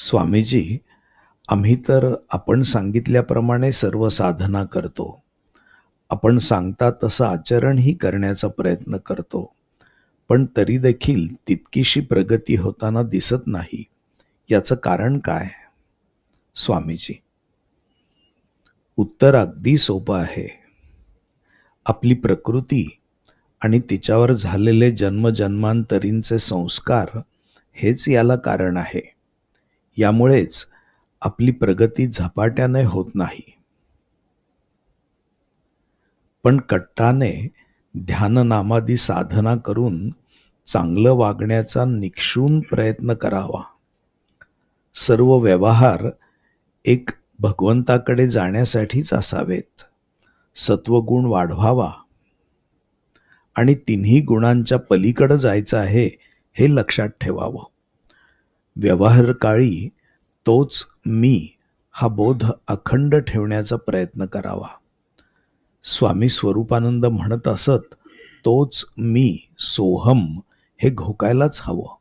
स्वामीजी आम्ही तर आपण सांगितल्याप्रमाणे सर्व साधना करतो. आपण सांगता तसं आचरणही करण्याचा प्रयत्न करतो. पण तरी देखील तितकीशी प्रगती होताना दिसत नाही. याचं कारण काय? स्वामीजी उत्तर अगदी सोपं आहे. आपली प्रकृती आणि तिच्यावर झालेले जन्मजन्मांतरींचे संस्कार हेच याला कारण आहे. यामुळेच आपली प्रगती झपाट्याने होत नाही. पण कट्टाने ध्याननामादी साधना करून चांगलं वागण्याचा निक्षून प्रयत्न करावा. सर्व व्यवहार एक भगवंताकडे जाण्यासाठीच असावेत. सत्वगुण वाढवावा. आणि तिन्ही गुणांच्या पलीकडं जायचं आहे हे लक्षात ठेवावं. व्यवहारकाळी तोच मी हा बोध अखंड ठेवण्याचा प्रयत्न करावा. स्वामी स्वरूपानंद म्हणत असत तोच मी सोहम हे घोकायलाच हवं.